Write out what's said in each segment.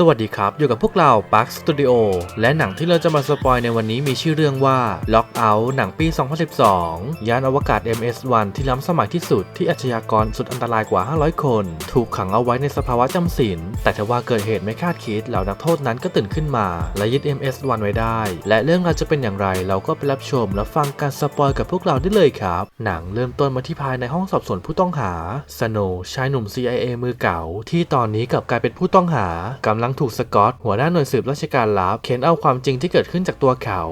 สวัสดีครับ อยู่กับพวกเรา Park Studio และหนังที่เราจะมาสปอยในวันนี้มีชื่อเรื่องว่า Lock Out หนังปี 2012 ยานอวกาศ MS-1 ที่ล้ำสมัยที่สุดที่อาชญากรสุดอันตรายกว่า 500 คน ถูกขังเอาไว้ในสภาวะจำศีลแต่ทว่าเกิดเหตุไม่คาดคิดเหล่านักโทษนั้นก็ตื่นขึ้นมา และยึด MS-1 ไว้ได้ และเรื่องราวจะเป็นอย่างไรเราก็ไปรับชมและฟังการสปอยกับพวกเราได้เลยครับ หนังเริ่มต้นมาที่ภายในห้องสอบสวนผู้ต้องหาสโนชายหนุ่ม CIA มือเก่า ที่ตอนนี้กลับกลายเป็นผู้ต้องหากำลังลังถูกสกอตหัวหน้าหน่วยสืบราชการลับเค้นเอาความจริงที่เกิดขึ้นจากตัวเขา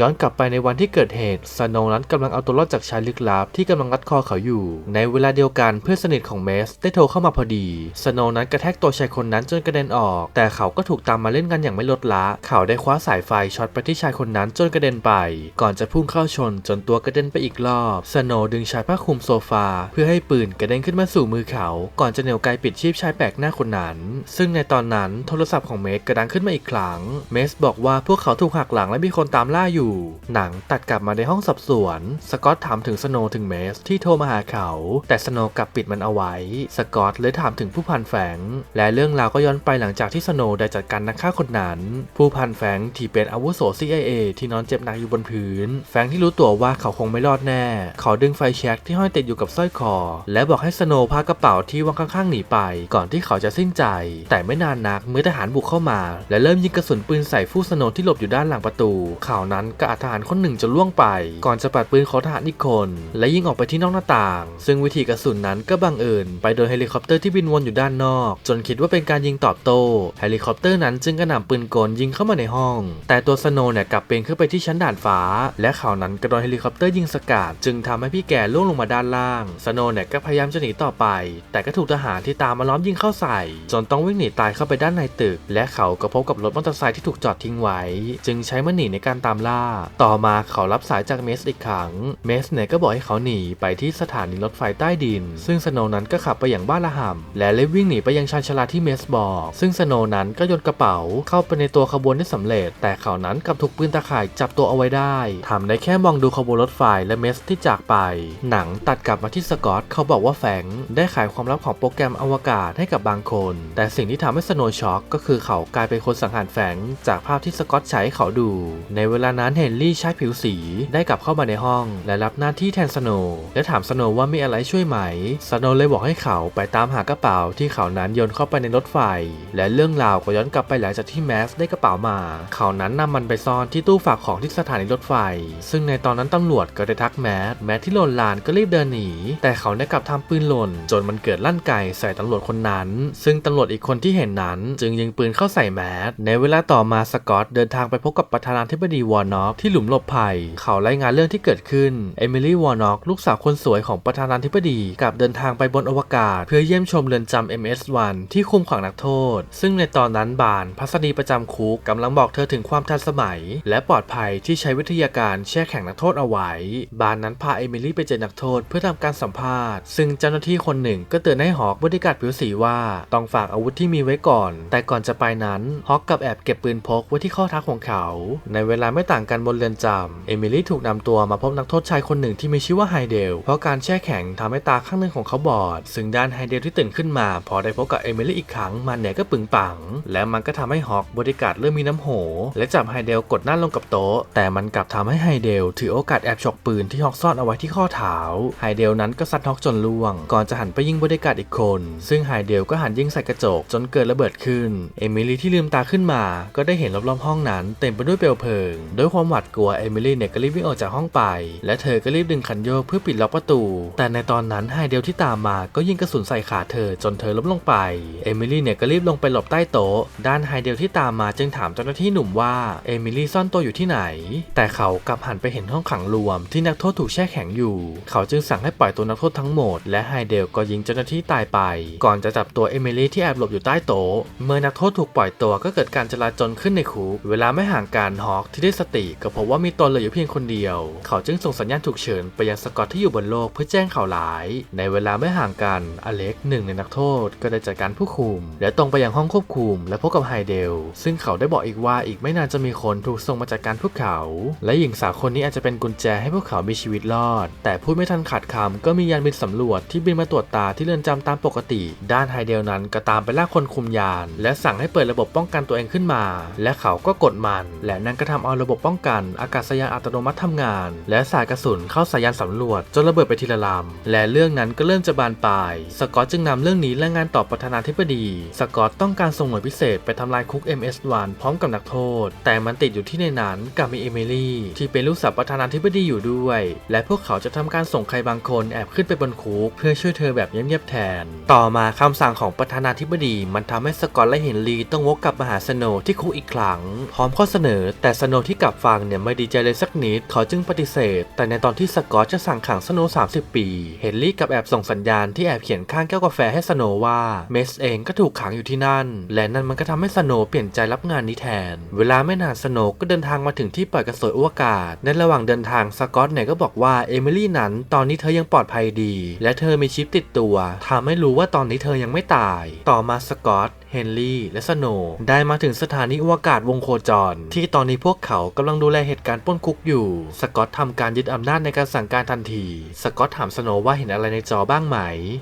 ย้อนกลับไปในวันที่เกิดเหตุสโนว์นั้นกำลังเอาตัวรอดจากชายลึกลับที่กำลังรัดคอเขาอยู่ ในเวลาเดียวกันเพื่อนสนิทของเมสได้โทรเข้ามาพอดีสโนว์นั้นกระแทกตัวชายคนนั้นจนกระเด็นออก แต่เขาก็ถูกตามมาเล่นกันอย่างไม่ลดละ เขาได้คว้าสายไฟช็อตไปที่ชายคนนั้นจนกระเด็นไป ก่อนจะพุ่งเข้าชนจนตัวกระเด็นไปอีกรอบสโนว์ดึงชายผ้าคลุมโซฟา เพื่อให้ปืนกระเด็นขึ้นมาสู่มือเขา ก่อนจะเหนี่ยวไกปิดชีพชายแปลกหน้าคนนั้น ซึ่งในตอนนั้นโทรศัพท์ของเมสกระดังขึ้นมาอีกครั้ง เมสบอกว่าพวกเขาถูกหักหลังและมีคนตามล่าอยู่หนังตัดกลับมาในห้องสอบสวน สกอตถามถึงสโนถึงเมสที่โทรมาหาเขา แต่สโนกลับปิดมันเอาไว้ สกอตเลยถามถึงผู้พันแฝง และเรื่องราวก็ย้อนไปหลังจากที่สโนได้จัดการนักฆ่าคนนั้น ผู้พันแฝงที่เป็นอาวุโส CIA ที่นอนเจ็บหนักอยู่บนพื้น แฝงที่รู้ตัวว่าเขาคงไม่รอดแน่ เขาดึงไฟแช็กที่ห้อยติดอยู่กับสร้อยคอ และบอกให้สโนพากระเป๋าที่วางข้างๆหนีไป ก่อนที่เขาจะสิ้นใจ แต่ไม่นานนักเมื่อทหารบุกเข้ามา และเริ่มยิงกระสุนปืนใส่ฟูสโนที่หลบอยู่ด้านหลังประตูข่าวนั้นก็อาทหารคนหนึ่งจนล่วงไป ก่อนจะปัดปืนของทหารอีกคน และยิงออกไปที่นอกหน้าต่าง ซึ่งวิธีกระสุนนั้นก็บังเอิญไปโดนเฮลิคอปเตอร์ที่บินวนอยู่ด้านนอก จนคิดว่าเป็นการยิงตอบโต้เฮลิคอปเตอร์นั้นจึงกระหน่ำปืนกลยิงเข้ามาในห้อง แต่ตัวสโนเนี่ยกลับเปีนขึ้นไปที่ชั้นด่านฟ้า และเขานั้นกระโดนเฮลิคอปเตอร์ยิงสกัดจึงทำให้พี่แก่ล่วงลงมาด้านล่าง สโนเนี่ยก็พยายามจะหนีต่อไป แต่ก็ถูกทหารที่ตามมาล้อมยิงเข้าใส่ จนต้องวิ่งหนีตายเข้าไปด้านในตึก และเขาก็พบกับรถมอเตอร์ไซค์ที่ถูกจอดทิ้งไว้ จึงใช้มันหนีในการตามล่าต่อมาเขารับสายจากเมสอีกครั้ง เมสเนี่ยก็บอกให้เขาหนีไปที่สถานีรถไฟใต้ดิน ซึ่งสโนนั้นก็ขับไปอย่างบ้านละห่ำและเล่วิ่งหนีไปยังชานชาลาที่เมสบอก ซึ่งสโนนั้นก็โยนกระเป๋าเข้าไปในตัวขบวนได้สำเร็จ แต่เขานั้นกลับถูกปืนตาข่ายจับตัวเอาไว้ได้ทำได้แค่มองดูขบวนรถไฟและเมสที่จากไป หนังตัดกลับมาที่สกอตเขาบอกว่าแฟงได้ขายความลับของโปรแกรมอวกาศให้กับบางคน แต่สิ่งที่ทำให้สโนช็อกก็คือเขากลายเป็นคนสังหารแฟงจากภาพที่สกอตใช้ให้เขาดู ในเวลานั้นเฮนรี่ชายผิวสีได้กลับเข้ามาในห้อง และรับหน้าที่แทนสโนว์และถามสโนว์ว่ามีอะไรช่วยไหม สโนว์เลยบอกให้เขาไปตามหากระเป๋าที่เขานั้นโยนเข้าไปในรถไฟ และเรื่องราวก็ย้อนกลับไปหลังจากที่แมสได้กระเป๋ามา เขานั้นนำมันไปซ่อนที่ตู้ฝากของที่สถานีรถไฟ ซึ่งในตอนนั้นตำรวจก็ได้ทักแมสแมสที่หล่นลานก็รีบเดินหนี แต่เขาได้กลับทำปืนหล่น จนมันเกิดลั่นไกใส่ตำรวจคนนั้น ซึ่งตำรวจอีกคนที่เห็นนั้น จึงยิงปืนเข้าใส่แมสในเวลาต่อมาสกอตเดินทางไปพบกับประธานาธิบดีวอร์น็อกที่หลุมหลบภัย เขารายงานเรื่องที่เกิดขึ้น เอมิลี่วอร์น็อกลูกสาวคนสวยของประธานาธิบดีกลับเดินทางไปบนอวกาศ เพื่อเยี่ยมชมเรือนจำ MS-1 ที่คุมขังนักโทษ ซึ่งในตอนนั้นบานพัสดีประจำคุกกำลังบอกเธอถึงความทันสมัย และปลอดภัยที่ใช้วิทยาการแช่แข็งนักโทษเอาไว้ บานนั้นพาเอมิลี่ไปเจอนักโทษเพื่อทำการสัมภาษณ์ ซึ่งเจ้าหน้าที่คนหนึ่งก็เตือนให้ฮอกบริการผิวสีว่าต้องฝากอาวุธที่มีไว้ก่อน แต่ก่อนจะไปนั้นฮอกกับแอบเก็บปืนพกไว้ที่ข้อเท้าของเขา ในเวลาไม่ต่างกันบนเรือนจำเอมิลี่ถูกนำตัวมาพบนักโทษชายคนหนึ่งที่มีชื่อว่าไฮเดลเพราะการแช่แข็งทำให้ตาข้างหนึ่งของเขาบอด ซึ่งด้านไฮเดลที่ตื่นขึ้นมา พอได้พบกับเอมิลี่อีกครั้งมันเนี่ยก็ปึงปัง และมันก็ทำให้ฮอกบริการเริ่มมีน้ำโห และจับไฮเดลกดหน้าลงกับโต๊ะ แต่มันกลับทำให้ไฮเดลถือโอกาสแอบฉกปืนที่ฮอกซ่อนเอาไว้ที่ข้อเท้าไฮเดลนั้นก็ซัดฮอกจนล่วง ก่อนจะหันไปยิงบริการอีกคน ซึ่งไฮเดลก็หันยิงใส่กระจกจนเกิดระเบิดขึ้นเอมิลี่ที่ลืมตาขึ้นมา ก็ได้เห็นรอบๆห้องนั้น เต็มไปด้วยเปลวเพลิงด้วยความหวาดกลัวเอมิลี่เนี่ยก็รีบวิ่งออกจากห้องไป และเธอก็รีบดึงคันโยกเพื่อปิดล็อกประตู แต่ในตอนนั้นไฮเดลที่ตามมาก็ยิงกระสุนใส่ขาเธอจนเธอล้มลงไปเอมิลี่เนี่ยก็รีบลงไปหลบใต้โต๊ะด้านไฮเดลที่ตามมาจึงถามเจ้าหน้าที่หนุ่มว่าเอมิลี่ซ่อนตัวอยู่ที่ไหน แต่เขากลับหันไปเห็นห้องขังรวม ที่นักโทษถูกแช่แข็งอยู่ เขาจึงสั่งให้ปล่อยตัวนักโทษทั้งหมด และไฮเดลก็ยิงเจ้าหน้าที่ตายไป ก่อนจะจับตัวเอมิลี่ที่แอบหลบอยู่ใต้โต๊ะเมื่อนักโทษถูกปล่อยตัวก็เกิดการจลาจลขึ้นในคุกเวลาไม่ห่างกันฮอกที่ได้สติติก็พบว่ามีตนเหลืออยู่เพียงคนเดียว เขาจึงส่งสัญญาณฉุกเฉินไปยังสกอตที่อยู่บนโลกเพื่อแจ้งข่าวร้าย ในเวลาไม่ห่างกัน อเล็กหนึ่งในนักโทษก็ได้จัดการผู้คุม และตรงไปยังห้องควบคุม และพบกับไฮเดล ซึ่งเขาได้บอกอีกว่าอีกไม่นานจะมีคนถูกส่งมาจัดการพวกเขา และหญิงสาวคนนี้อาจจะเป็นกุญแจให้พวกเขามีชีวิตรอด แต่พูดไม่ทันขาดคำก็มียานบินสำรวจที่บินมาตรวจตาที่เรือนจำตามปกติ ด้านไฮเดลนั้นก็ตามไปล่าคนคุมยาน และสั่งให้เปิดระบบป้องกันตัวเองขึ้นมา และเขาก็กดมัน และนั่นก็ทำเอาระบบป้องกันอากาศยานอัตโนมัติทำงาน และสายกระสุนเข้าสายยานสำรวจจนระเบิดไปทีละลำและเรื่องนั้นก็เริ่มจะบานปลาย สกอตจึงนำเรื่องนี้รายงานต่อประธานาธิบดี สกอตต้องการส่งหน่วยพิเศษไปทำลายคุก MS-1 พร้อมกับนักโทษ แต่มันติดอยู่ที่ในนั้นกับมีเอมิลี่ที่เป็นลูกสาวประธานาธิบดีอยู่ด้วย และพวกเขาจะทำการส่งใครบางคนแอบขึ้นไปบนคุกเพื่อช่วยเธอแบบเงียบๆแทน ต่อมาคำสั่งของประธานาธิบดีมันทำให้สกอตและเฮนรีต้องวกกลับมาหาสโนว์ที่คุกอีกครั้ง พร้อมข้อเสนอแต่สโนว์ที่กลับฟังเนี่ยไม่ดีใจเลยสักนิดเขาจึงปฏิเสธ แต่ในตอนที่สกอตจะสั่งขังสโนว์30 ปี เฮนรี่กับแอบส่งสัญญาณที่แอบเขียนข้างแก้วกาแฟให้สโนว์ว่าเมสเองก็ถูกขังอยู่ที่นั่น และนั่นมันก็ทำให้สโนว์เปลี่ยนใจรับงานนี้แทน เวลาไม่นานสโนว์ก็เดินทางมาถึงที่ปล่อยกระสวยอวกาศ ในระหว่างเดินทางสกอตเนี่ยก็บอกว่าเอมิลี่นั้นตอนนี้เธอยังปลอดภัยดี และเธอมีชิปติดตัวทำให้รู้ว่าตอนนี้เธอยังไม่ตาย ต่อมาสกอต เฮนรี่ และสโนว์ได้มาถึงสถานีอวกาศวงโคจร ที่ตอนนี้พวกเขากำลังดูแลเหตุการณ์ป้นคุกอยู่ สกอตทำการยึดอำนาจในการสั่งการทันที สกอตถามสโนว์ว่าเห็นอะไรในจอบ้างไหม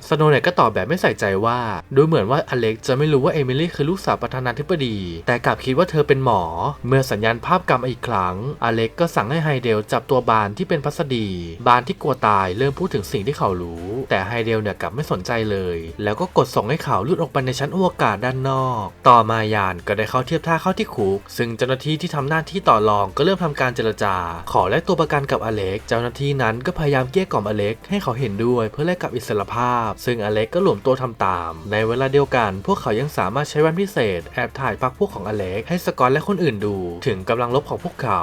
สโนว์เนี่ยก็ตอบแบบไม่ใส่ใจว่า ดูเหมือนว่าอเล็กจะไม่รู้ว่าเอมิลี่คือลูกสาวประธานาธิบดี แต่กลับคิดว่าเธอเป็นหมอ เมื่อสัญญาณภาพกลับมอีกครั้ง อเล็กก็สั่งให้ไฮเดลจับตัวบานที่เป็นพัสดี บานที่กลัวตายเริ่มพูดถึงสิ่งที่เขารู้ แต่ไฮเดลเนี่ยกลับไม่สนใจเลย แล้วก็กดส่งให้เขาลุดออกไปในชั้นอวกาศด้านนอก ต่อมายานก็ได้เข้าเทียบท่าเข้าที่คุก ซึ่งเจ้าหน้าที่ที่ทำหน้าที่ต่อรองก็เริ่มทำการเจรจา ขอแลกตัวประกันกับอเล็ก เจ้าหน้าที่นั้นก็พยายามเกลี้ยกล่อมอเล็กให้เขาเห็นด้วยเพื่อแลกกับอิสรภาพ ซึ่งอเล็กก็หลวมตัวทำตาม ในเวลาเดียวกัน พวกเขายังสามารถใช้แว่นพิเศษแอบถ่ายพักพวกของอเล็กให้สกอตและคนอื่นดู ถึงกำลังลบของพวกเขา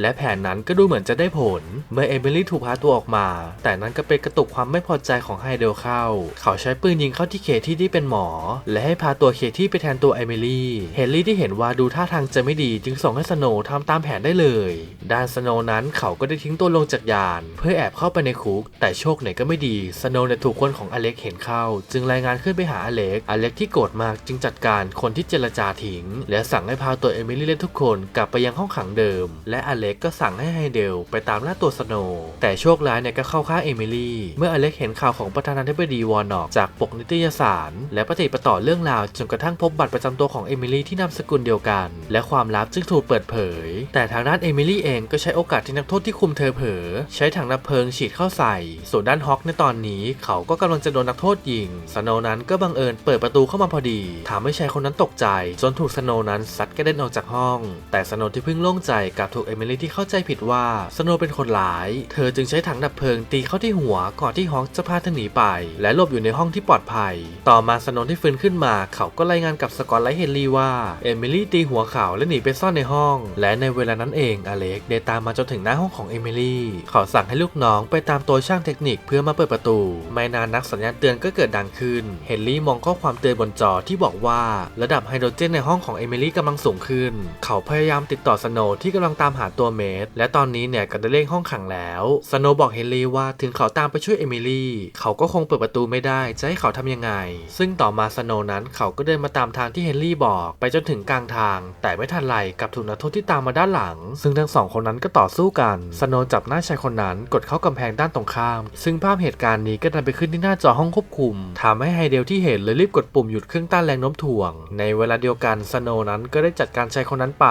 และแผนนั้นก็ดูเหมือนจะได้ผล เมื่อเอมิลี่ถูกพาตัวออกมา แต่นั้นก็เป็นกระตุกความไม่พอใจของไฮเดลเข้า เขาใช้ปืนยิงเข้าที่เคที่ที่เป็นหมอ และให้พาตัวเคทีที่ไปแทนตัวเอมิลี่เฮนรี่ที่เห็นว่าดูท่าทางจะไม่ดีจึงส่งให้สโนว์ทำตามแผนได้เลย ด้านสโนว์นั้นเขาก็ได้ทิ้งตัวลงจากยาน เพื่อแอบเข้าไปในคุก แต่โชคเนี่ยก็ไม่ดีสโนว์เนี่ยถูกคนของอเล็กเห็นเข้า จึงรายงานขึ้นไปหาอเล็ก อเล็กที่โกรธมากจึงจัดการคนที่เจรจาทิ้ง และสั่งให้พาตัวเอมิลี่และทุกคนกลับไปยังห้องขังเดิม และอเล็กก็สั่งให้ไฮเดลไปตามล่าตัวสโนว์แต่โชคร้ายเนี่ยก็เข้าข้างเอมิลี่เมื่ออเล็กเห็นข่าวของประธานาธิบดีวอร์นอกจากปกนิตยสาร และปฏิปต่อเรื่องราวจนกระทั่งพบบัตรประจำตัวของเอมิลี่ที่นามสกุลเดียวกัน และความลับจึงถูกเปิดเผย แต่ทางด้านเอมิลี่เองก็ใช้โอกาสที่นักโทษที่คุมเธอเผลอใช้ถังดับเพลิงฉีดเข้าใส่ ส่วนด้านฮอกในตอนนี้เขาก็กำลังจะโดนนักโทษยิง สโนนั้นก็บังเอิญเปิดประตูเข้ามาพอดีทำให้ชายคนนั้นตกใจ จนถูกสโนนั้นซัดกระเด็นออกจากห้อง แต่สโนที่เพิ่งโล่งใจกลับถูกเอมิลี่ที่เข้าใจผิดว่าสโนเป็นคนร้าย เธอจึงใช้ถังดับเพลิงตีเข้าที่หัวก่อนที่ฮอกจะพาเธอหนีไป และหลบอยู่ในห้องที่ปลอดภัย ต่อมาสโนที่ฟื้นขึ้นมาเขาก็รายงานกับสกอตและเฮนรี่ว่า เอมิลี่ตีหัวเขาและหนีไปซ่อนในห้อง และในเวลานั้นเองอเล็กได้ตามมาจนถึงหน้าห้องของเอมิลี่เขาสั่งให้ลูกน้องไปตามตัวช่างเทคนิคเพื่อมาเปิดประตู ไม่นานนักสัญญาณเตือนก็เกิดดังขึ้น เฮนรี่มองข้อความเตือนบนจอที่บอกว่า ระดับไฮโดรเจนในห้องของเอมิลี่กำลังสูงขึ้น เขาพยายามติดต่อสโนว์ที่กำลังตามหาตัวเมดและตอนนี้เนี่ยก็ได้เร่งห้องขังแล้วสโนว์บอกเฮนรี่ว่าถึงเขาตามไปช่วยเอมิลี่เขาก็คงเปิดประตูไม่ได้จะให้เขาทำยังไง ซึ่งต่อมาสโนว์นั้นเขาก็เดินมาตามทางที่เฮนรี่บอกไปจนถึงกลางทาง แต่ไม่ทันไรกับถูกนักโทษที่ตามมาด้านหลัง ซึ่งทั้งสองคนนั้นก็ต่อสู้กัน สโนจับหน้าชายคนนั้นกดเข้ากำแพงด้านตรงข้าม ซึ่งภาพเหตุการณ์นี้ก็ดันไปขึ้นที่หน้าจอห้องควบคุมทำให้ไฮเดลที่เห็นเลยรีบกดปุ่มหยุดเครื่องต้านแรงโน้มถ่วง ในเวลาเดียวกันสโนนั้นก็ได้จัดการชายคนนั้นไป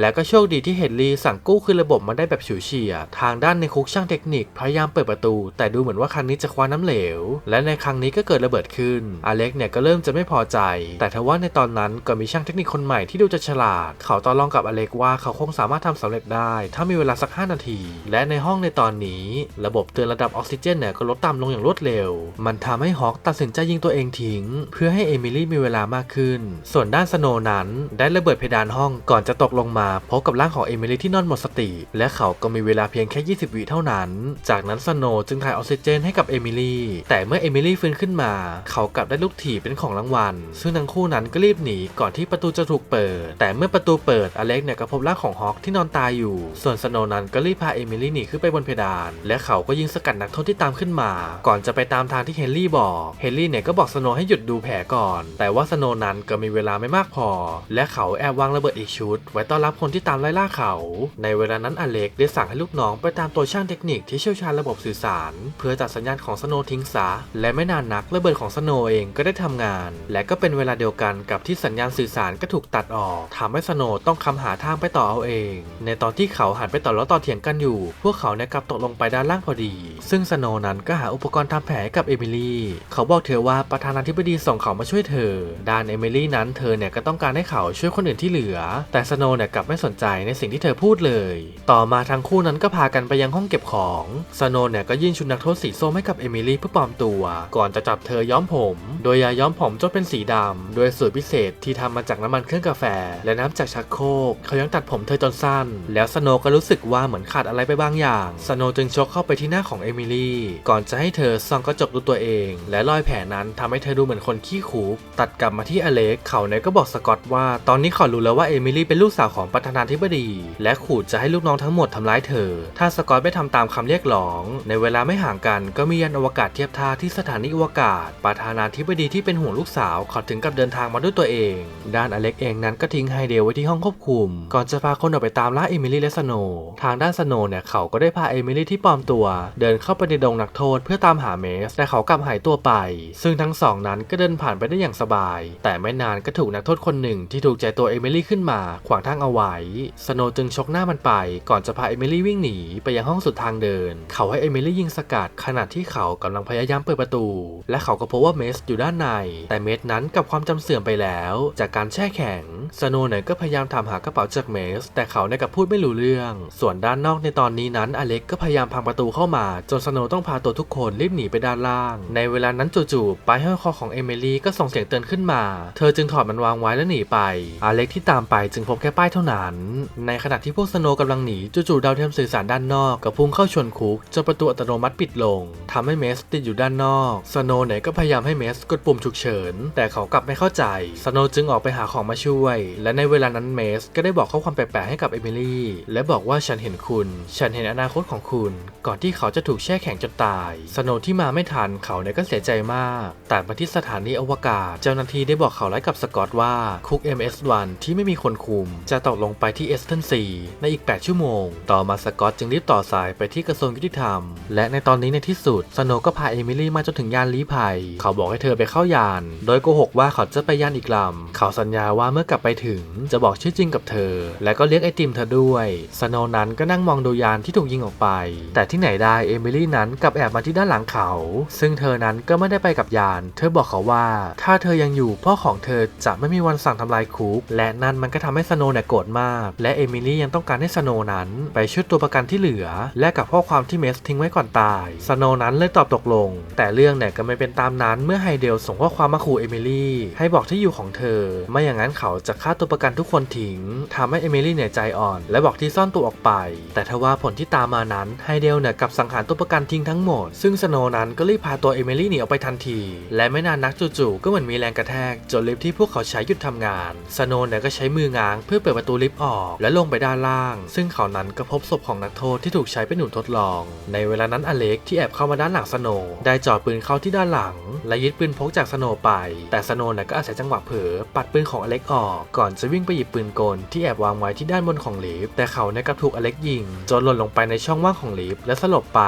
และก็โชคดีที่เฮนรี่สั่งกู้คืนระบบมาได้แบบฉิวเฉียดทางด้านในคุกช่างเทคนิคพยายามเปิดประตู แต่ดูเหมือนว่าครั้งนี้จะคว้าน้ำเหลว และในครั้งนี้ก็เกิดระเบิดขึ้น อเล็กเนี่ยก็เริ่มจะไม่พอใจ แต่ทว่าในตอนนั้นก็มีช่างเทคนิคคนใหม่ที่ดูจะฉลาด เขาต่อรองกับอเล็กว่าเขาคงสามารถทำสำเร็จได้ ถ้ามีเวลาสัก 5 นาที และในห้องในตอนนี้ ระบบเตือนระดับออกซิเจนเนี่ยก็ลดต่ำลงอย่างรวดเร็ว มันทำให้ฮอกตัดสินใจยิงตัวเองทิ้ง เพื่อให้เอมิลี่มีเวลามากขึ้น ส่วนด้านสโนนั้นได้ระเบิดเพดานห้องก่อนจะตกลงมาพบกับร่างของเอมิลี่ที่นอนหมดสติ และเขาก็มีเวลาเพียงแค่ 20 วิเท่านั้น จากนั้นสโนจึงถ่ายออกซิเจนให้กับเอมิลี่แต่เมื่อเอมิลี่ฟื้นขึ้นมา เขากลับได้ลูกถีบเป็นของรางวัล ซึ่งทั้งคู่คู่นั้นก็รีบหนีก่อนที่ประตูจะถูกเปิด แต่เมื่อประตูเปิดอเล็กเนี่ยก็พบร่างของฮอกที่นอนตายอยู่ ส่วนสโนนั้นก็รีบพาเอมิลี่หนีขึ้นไปบนเพดาน และเขาก็ยิงสกัดนักโทษที่ตามขึ้นมา ก่อนจะไปตามทางที่เฮนรี่บอกเฮนรี่เนี่ยก็บอกสโนให้หยุดดูแผลก่อน แต่ว่าสโนนั้นก็มีเวลาไม่มากพอ และเขาแอบวางระเบิดอีกชุด ไว้ต้อนรับคนที่ตามไล่ล่าเขา ในเวลานั้นอเล็กได้สั่งให้ลูกน้องไปตามตัวช่างเทคนิคที่เชี่ยวชาญระบบสื่อสาร เพื่อตัดสัญญาณของสโนทิ้งซะและไม่นานนักระเบิดของสโนเองก็ได้ทำงาน และก็เป็นเวลาเดียวกันกับที่สัญญาณสื่อสารก็ถูกตัดออกทำให้สโนต้องคำหาทางไปต่อเอาเอง ในตอนที่เขาหันไปต่อล้อต่อเถียงกันอยู่ พวกเขาเนี่ยกลับตกลงไปด้านล่างพอดี ซึ่งสโนนั้นก็หาอุปกรณ์ทำแผลให้กับเอมิลี่เขาบอกเธอว่าประธานาธิบดีส่งเขามาช่วยเธอ ด้านเอมิลี่นั้นเธอเนี่ยก็ต้องการให้เขาช่วยคนอื่นที่เหลือ แต่สโนเนี่ยกลับไม่สนใจในสิ่งที่เธอพูดเลย ต่อมาทั้งคู่นั้นก็พากันไปยังห้องเก็บของสโนเนี่ยก็ยื่นชุดนักโทษสีส้มให้กับเอมิลี่เพื่อปลอมตัว ก่อนจะจับเธอย้อมผม โดยยาย้อมผมจะเป็นสีดำโดยสูตรพิเศษที่ทำมาจากน้ำมันเครื่องกาแฟ และน้ำจากชักโครกเขายังตัดผมเธอจนสั้น แล้วสโนก็รู้สึกว่าเหมือนขาดอะไรไปบางอย่าง สโนจึงชกเข้าไปที่หน้าของเอมิลี่ ก่อนจะให้เธอส่องกระจกดูตัวเอง และรอยแผลนั้นทำให้เธอดูเหมือนคนขี้คุกตัดกลับมาที่อเล็ก เขาเนี่ยก็บอกสกอตว่า ตอนนี้เขารู้แล้วว่าเอมิลี่เป็นลูกสาวของประธานาธิบดี และขู่จะให้ลูกน้องทั้งหมดทำร้ายเธอ ถ้าสกอตไม่ทำตามคำเรียกร้อง ในเวลาไม่ห่างกันก็มียานอวกาศเทียบท่าที่สถานีอวกาศ ประธานาธิบดีที่เป็นห่วงลูกสาวขอถึงกับเดินทางมาด้วยตัวเอง ด้านอเล็กเองนั้นก็ทิ้งไฮเดลไว้ที่ห้องควบคุม ก่อนจะพาคนออกไปตามล่าเอมิลี่และสโนว์ทางด้านสโนว์เนี่ยเขาก็ได้พาเอมิลี่ที่ปลอมตัว เดินเข้าไปในดงนักโทษเพื่อตามหาเมสแต่เขากลับหายตัวไป ซึ่งทั้งสองนั้นก็เดินผ่านไปได้อย่างสบาย แต่ไม่นานก็ถูกนักโทษคนหนึ่งที่ถูกใจตัวเอมิลี่ขึ้นมา ขวางทางเอาไว้ สโนว์จึงชกหน้ามันไป ก่อนจะพาเอมิลี่วิ่งหนีไปยังห้องสุดทางเดิน เขาให้เอมิลี่ยิงสกัดขณะที่เขากำลังพยายามเปิดประตู และเขาก็พบว่าเมสอยู่ด้านใน แต่เมสนั้นกับความจำเสื่อมไปแล้ว จากการแช่แข็งสโนว์เนี่ยก็พยายามถามหากระเป๋าจากเมส แต่เขาเนี่ยกับพูดไม่รู้เรื่อง ส่วนด้านนอกในตอนนี้นั้นอเล็กก็พยายามพังประตูเข้ามา จนสโนว์ต้องพาตัวทุกคนรีบหนีไปด้านล่าง ในเวลานั้นจู่ๆปลายห้อยคอของเอมิลี่ก็ส่งเสียงเตือนขึ้นมา เธอจึงถอดมันวางไว้แล้วหนีไป อเล็กที่ตามไปจึงพบแค่ป้ายเท่านั้น ในขณะที่พวกสโนว์กำลังหนีจู่ๆดาวเทียมสื่อสารด้านนอกก็พุ่งเข้าชนคุกจนประตูอัตโนมัติปิดลงทำให้เมสติดอยู่ด้านนอก สโนว์เนี่ยก็พยายามให้เมสกดปุ่มฉุกเฉิน แต่เขากลับไม่เข้าใจ สโนว์จึงออกไปหาของมาช่วย และในเวลานั้นเมสก็ได้บอกข้อความแปลกๆให้กับเอมิลี่ และบอกว่าฉันเห็นคุณ ฉันเห็นอนาคตของคุณ ก่อนที่เขาจะถูกแช่แข็งจนตาย สโนว์ที่มาไม่ทันเขาเนี่ยก็เสียใจมาก แต่มาที่สถานีอวกาศ เจ้าหน้าที่ได้บอกเขาไล่กับสกอตว่าคุก MS-1 ที่ไม่มีคนคุม จะตกลงไปที่เอสเทนซีในอีก 8 ชั่วโมง ต่อมาสกอตจึงรีบต่อสายไปที่กระทรวงยุติธรรม และในตอนนี้ในที่สุดสโนว์ก็พาเอมิลี่มาจนถึงยานลี้ภัย เขาบอกให้เธอไปเข้ายาน โดยโกหกว่าเขาจะไปยานอีกลำเขาสัญญาว่าเมื่อกลับไปถึงจะบอกชื่อจริงกับเธอ และก็เลี้ยงไอติมเธอด้วยสโนนั้นก็นั่งมองดูยานที่ถูกยิงออกไป แต่ที่ไหนได้เอมิลี่นั้นกลับแอบมาที่ด้านหลังเขา ซึ่งเธอนั้นก็ไม่ได้ไปกับยาน เธอบอกเขาว่า ถ้าเธอยังอยู่พ่อของเธอจะไม่มีวันสั่งทำลายคุก และนั่นมันก็ทำให้สโนเนี่ยโกรธมาก และเอมิลี่ยังต้องการให้สโนนั้น ไปช่วยตัวประกันที่เหลือ และกับข้อความที่เมสทิ้งไว้ก่อนตายสโนนั้นเลยตอบตกลง แต่เรื่องเนี่ยก็ไม่เป็นตามนั้นเมื่อไฮเดลส่งข้อความมาขู่เอมิลี่ให้บอกที่อยู่ของเธอ ไม่อย่างนั้นเขาจะฆ่าตัวประกันทุกคนทิ้งทำให้เอมิลี่เนี่ยใจอ่อน และบอกที่ซ่อนตัวออกไป แต่ทว่าผลที่ตามมานั้นไฮเดลเนี่ยกับสังหารตัวประกันทิ้งทั้งหมด ซึ่งสโนนั้นก็รีบพาตัวเอมิลี่หนีออกไปทันที และไม่นานนักจู่ๆก็เหมือนมีแรงกระแทกจนลิฟที่พวกเขาใช้หยุดทำงานสโนเนี่ยก็ใช้มือง้างเพื่อเปิดประตูลิฟต์ออก และลงไปด้านล่าง ซึ่งเขานั้นก็พบศพของนักโทษที่ถูกใช้เป็นหนูทดลอง ในเวลานั้นอเล็กที่แอบเข้ามาด้านหลังสโนได้จ่อปืนเข้าที่ด้านหลัง และยึดปืนพกจากสโนไป แต่สโนเนี่ยก็อาศัยจังหวะเผลอปัดปืนของอเล็กออกก่อนจะวิ่งไปหยิบปืนกลที่แอบวางไว้ที่ด้านบนของลิฟต์แต่เขาเนี่ยกลับถูกอเล็กยิงจนหล่นลงไปในช่องว่างของลิฟต์และสลบไป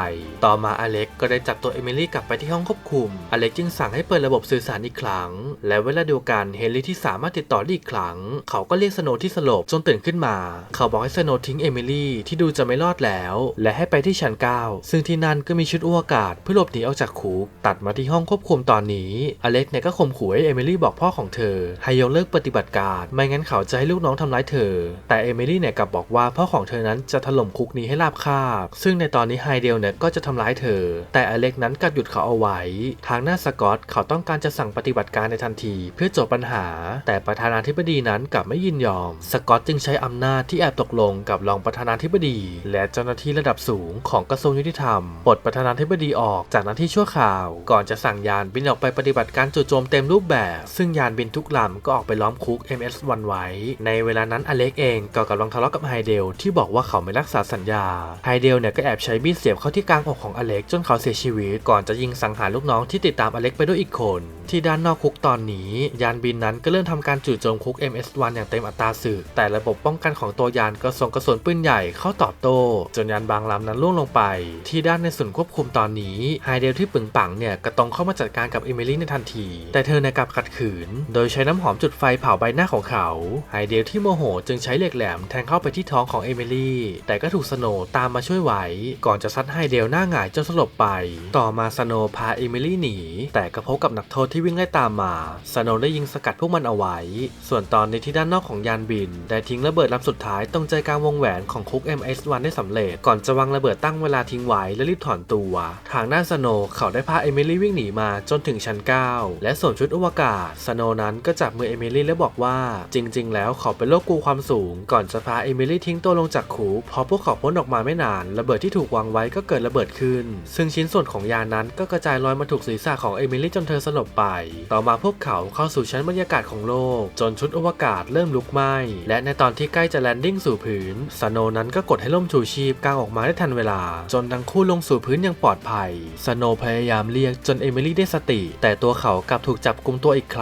ต่อมาอเล็กก็ได้จับตัวเอมิลี่กลับไปที่ห้องควบคุม อเล็กจึงสั่งให้เปิดระบบสื่อสารอีกครั้ง และเวลาเดียวกันเฮนรี่ที่สามารถติดต่อได้อีกครั้ง เขาก็เรียกสโนว์ที่สลบจนตื่นขึ้นมา เขาบอกให้สโนว์ทิ้งเอมิลี่ที่ดูจะไม่รอดแล้ว และให้ไปที่ชั้น9ซึ่งที่นั่นก็มีชุดอวกาศเพื่อหลบหนีออกจากคุกตัดมาที่ห้องควบคุมตอนนี้อเล็กเนี่ยก็ข่มขู่ให้เอมิลี่บอกพ่อของเธอ ให้ยกเลิกปฏิบัติการ ไม่งั้นเขาจะให้ลูกน้องทำร้ายเธอ แต่เอมิลี่เนี่ยกลับบอกว่าพ่อของเธอนั้นจะถล่มคุกนี้ให้ราบคาบ ซึ่งในตอนนี้ไฮเดลเนี่ยก็จะทำร้ายเธอ แต่อเล็กนั้นกลับหยุดเขาเอาไว้ ทางหน้าสกอตเขาต้องการจะสั่งปฏิบัติการในทันที เพื่อจบปัญหา แต่ประธานาธิบดีนั้นกลับไม่ยินยอม สกอตจึงใช้อำนาจที่แอบตกลงกับรองประธานาธิบดี และเจ้าหน้าที่ระดับสูงของกระทรวงยุติธรรมปลดประธานาธิบดีออกจากหน้าที่ชั่วคราว ก่อนจะสั่งยานบินออกไปปฏิบัติการจู่โจมเต็มรูปแบบซซึ่งยานบินทุกลำก็ออกไปล้อมคุก MS-1 ไว้ ในเวลานั้นอเล็กเองก็กำลังทะเลาะกับไฮเดลที่บอกว่าเขาไม่รักษาสัญญา ไฮเดลเนี่ยก็แอบใช้มีดเสียบเข้าที่กลางอกของอเล็กจนเขาเสียชีวิต ก่อนจะยิงสังหารลูกน้องที่ติดตามอเล็กไปด้วยอีกคน ที่ด้านนอกคุกตอนนี้ ยานบินนั้นก็เริ่มทำการจู่โจมคุก MS-1 อย่างเต็มอัตราศึกแต่ระบบป้องกันของตัวยานก็ส่งกระสุนปืนใหญ่เข้าตอบโต้จนยานบางลำนั้นล่วงลงไป ที่ด้านในศูนควบคุมตอนนี้ไฮเดลที่ปึงปังเนี่ยก็ตรงเข้ามาจัดการกับเอมิลี่ในทันที แต่เธอในกลับขัดขืน โดยใช้น้ำหอมจุดไฟเผาใบหน้าของเขาไฮเดลที่โมโหจึงใช้เหล็กแหลมแทงเข้าไปที่ท้องของเอมิลี่ แต่ก็ถูกสโนตามมาช่วยไว้ ก่อนจะซัดไฮเดลหน้าหงายจนสลบไป ต่อมาสโนพาเอมิลี่หนี แต่ก็พบกับนักโทษที่วิ่งไล่ตามมา สโนได้ยิงสกัดพวกมันเอาไว้ ส่วนตอนในที่ด้านนอกของยานบิน ได้ทิ้งระเบิดลำสุดท้ายตรงใจกลางวงแหวนของคุก MS-1 ได้สำเร็จ ก่อนจะวางระเบิดตั้งเวลาทิ้งไว้และรีบถอนตัว ทางด้านสโนเขาได้พาเอมิลี่วิ่งหนีมาจนถึงชั้น 9 และสวมชุดอวกาศสโนนั้นก็จับมือเอมิลี่และบอกว่า จริง ๆ แล้วเขาเป็นโรคกลัวความสูง ก่อนจะพาเอมิลี่ทิ้งตัวลงจากคูพอพวกเขาพ้นออกมาไม่นาน ระเบิดที่ถูกวางไว้ก็เกิดระเบิดขึ้น ซึ่งชิ้นส่วนของยานนั้นก็กระจายลอยมาถูกศีรษะของเอมิลี่จนเธอสลบไป ต่อมาพวกเขาเข้าสู่ชั้นบรรยากาศของโลก จนชุดอวกาศเริ่มลุกไหม้และในตอนที่ใกล้จะแลนดิ้งสู่พื้นสโนนั้นก็กดให้ล่มชูชีพกลางออกมาได้ทันเวลา จนทั้งคู่ลงสู่พื้นอย่างปลอดภัยสโนพยายามเรียกจนเอมิลี่ได้สติ แต่ตัวเขากลับถูกจับกุมตัวอีกครั้ง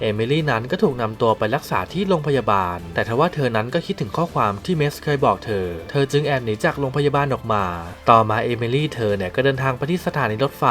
เอมิลี่นั้นก็ถูกนำตัวไปรักษาที่โรงพยาบาล แต่ทว่าเธอนั้นก็คิดถึงข้อความที่เมสเคยบอกเธอ เธอจึงแอบหนีจากโรงพยาบาลออกมา ต่อมาเอมิลี่เธอเนี่ยก็เดินทางไปที่สถานีรถไฟ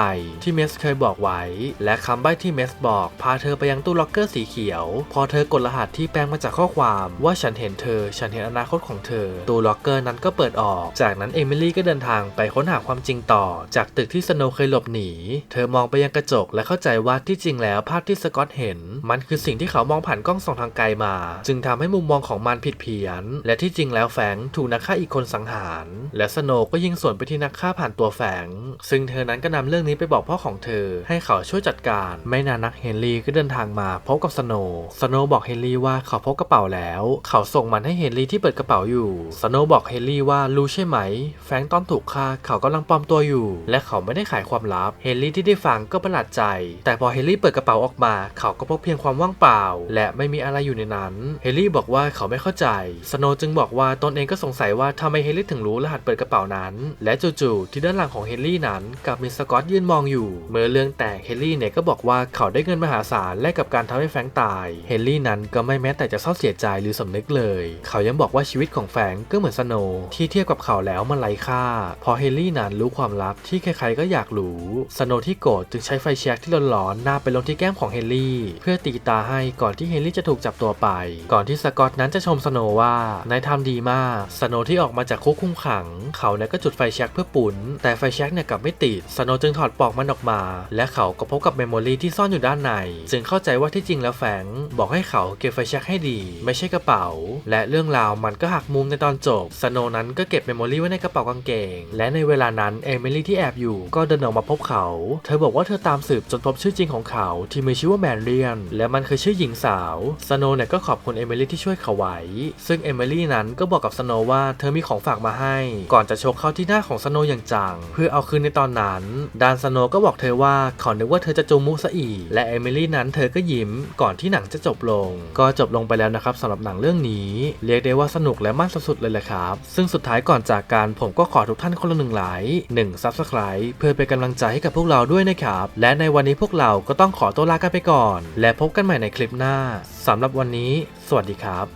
ที่เมสเคยบอกไว้ และคำใบ้ที่เมสบอกพาเธอไปยังตู้ล็อกเกอร์สีเขียว พอเธอกดรหัสที่แปลงมาจากข้อความว่าฉันเห็นเธอ ฉันเห็นอนาคตของเธอ ตู้ล็อกเกอร์นั้นก็เปิดออก จากนั้นเอมิลี่ก็เดินทางไปค้นหาความจริงต่อ จากตึกที่สโนว์เคยหลบหนี เธอมองไปยังกระจกและเข้าใจว่าที่จริงแล้วภาพที่สกอตเห็นมันคือสิ่งที่เขามองผ่านกล้องส่องทางไกลมา จึงทำให้มุมมองของมันผิดเพี้ยน และที่จริงแล้วแฟรงถูกนักฆ่าอีกคนสังหาร และสโนก็ยิงสวนไปที่นักฆ่าผ่านตัวแฟรงซึ่งเธอนั้นก็นำเรื่องนี้ไปบอกพ่อของเธอ ให้เขาช่วยจัดการ ไม่นานนักเฮนรี่ก็เดินทางมาพบกับสโนสโนบอกเฮนรี่ว่าเขาพบกระเป๋าแล้ว เขาส่งมันให้เฮนรี่ที่เปิดกระเป๋าอยู่สโนบอกเฮนรี่ว่ารู้ใช่ไหม แฟงตอนถูกฆ่าเขากำลังปลอมตัวอยู่ และเขาไม่ได้ขายความลับ เฮนรี่ที่ได้ฟังก็ประหลาดใจ แต่พอเฮนรี่เปิดกระเป๋าออกมา เขาก็พบเพียงความว่างเปล่า และไม่มีอะไรอยู่ในนั้น เฮนรี่บอกว่าเขาไม่เข้าใจ สโนว์จึงบอกว่าตนเองก็สงสัยว่าทำไมเฮนรี่ถึงรู้รหัสเปิดกระเป๋านั้น และจู่ๆที่ด้านหลังของเฮนรี่นั้นกับมีสกอตยืนมองอยู่ เมื่อเรื่องแตกเฮนรี่เนี่ยก็บอกว่าเขาได้เงินมหาศาลแลกกับการทำให้แฟงตาย เฮนรี่นั้นก็ไม่แม้แต่จะเศร้าเสียใจหรือสำนึกเลย เขายังบอกว่าชีวิตของแฟงก็เหมือนสโนว์ที่เทียบกับเขาแล้วมันไร้ค่า พอเฮนรี่นั้นรู้ความลับที่ใครๆก็อยากรู้ สโนว์ที่โกรธจึงใช้ไฟแช็กที่ร้อนๆหน้าไปลงที่แก้มของเฮนรี่เพื่อตีตาให้ก่อนที่เฮนรี่จะถูกจับตัวไป ก่อนที่สกอตนั้นจะชมสโนว่านายทำดีมาก สโนว์ที่ออกมาจากคุกคุมขัง เขาเนี่ยก็จุดไฟแช็กเพื่อปุ่น แต่ไฟแช็กเนี่ยกลับไม่ติด สโนว์จึงถอดปลอกมันออกมา และเขาก็พบกับเมมโมรีที่ซ่อนอยู่ด้านใน จึงเข้าใจว่าที่จริงแล้วแฟรงบอกให้เขาเก็บไฟแช็กให้ดี ไม่ใช่กระเป๋า และเรื่องราวมันก็หักมุมในตอนจบ สโนว์นั้นก็เก็บเมมโมรีไว้ในกระเป๋ากางเกง และในเวลานั้นเอมิลี่ที่แอบอยู่ก็เดินออกมาพบเขา เธอบอกว่าเธอตามสืบจนพบชื่อจริงของเขาที่มีชื่อว่าแมนเรียน และมันคือชื่อหญิงสาวสโนว์เนี่ยก็ขอบคุณเอมิลี่ที่ช่วยเขาไว้ ซึ่งเอมิลี่นั้นก็บอกกับสโนว์ว่าเธอมีของฝากมาให้ ก่อนจะชกเข้าที่หน้าของสโนว์อย่างจัง เพื่อเอาคืนในตอนนั้น ดานสโนว์ก็บอกเธอว่าเขานึกว่าเธอจะจูมุกซะอีก และเอมิลี่นั้นเธอก็ยิ้มก่อนที่หนังจะจบลง ก็จบลงไปแล้วนะครับสำหรับหนังเรื่องนี้ เรียกได้ว่าสนุกและมันสุดๆเลยแหละครับ ซึ่งสุดท้ายก่อนจากการผมก็ขอทุกท่านคนละหนึ่งไลค์หนึ่งซับสไคร b ์เพื่อเป็นกำลังใจให้กับพวกเราด้วยนะครับและในวันนี้พวกเราก็ต้องขอตัวลากันไปก่อนและพบกันใหม่ในคลิปหน้าสำหรับวันนี้ สวัสดีครับ